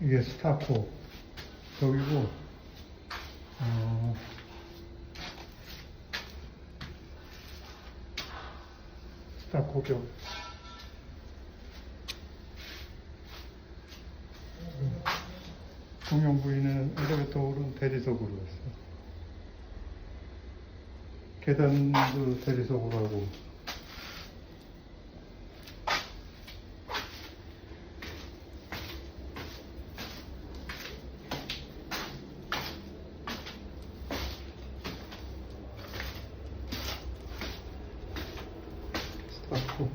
이게 스타코 벽이고 어, 스타코 벽. 공용 부위는 엘리베이터 오른 대리석으로 했어 계단도 대리석으로 하고 스타코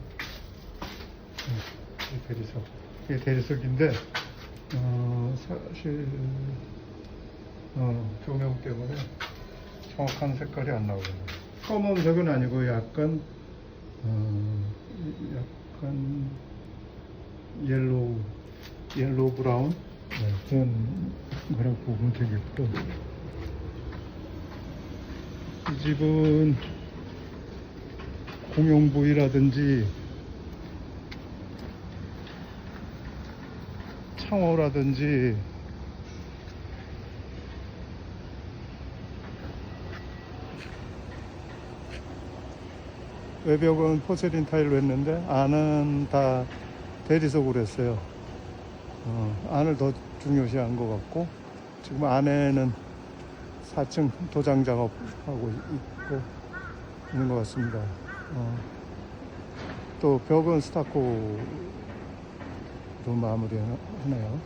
이 대리석. 이게 대리석인데 어, 사실 어, 조명 때문에 정확한 색깔이 안 나오거든요. 검은색은 아니고 약간 어, 약간 옐로우 옐로우 브라운 네, 그런 거라고 보면 되겠고. 이 집은 공용 부위라든지 창호라든지 외벽은 포세린 타일로 했는데 안은 다 대리석으로 했어요. 어, 안을 더 중요시한 것 같고 지금 안에는 4층 도장 작업하고 있고 있는 것 같습니다. 어, 또 벽은 스타코로 마무리하네요.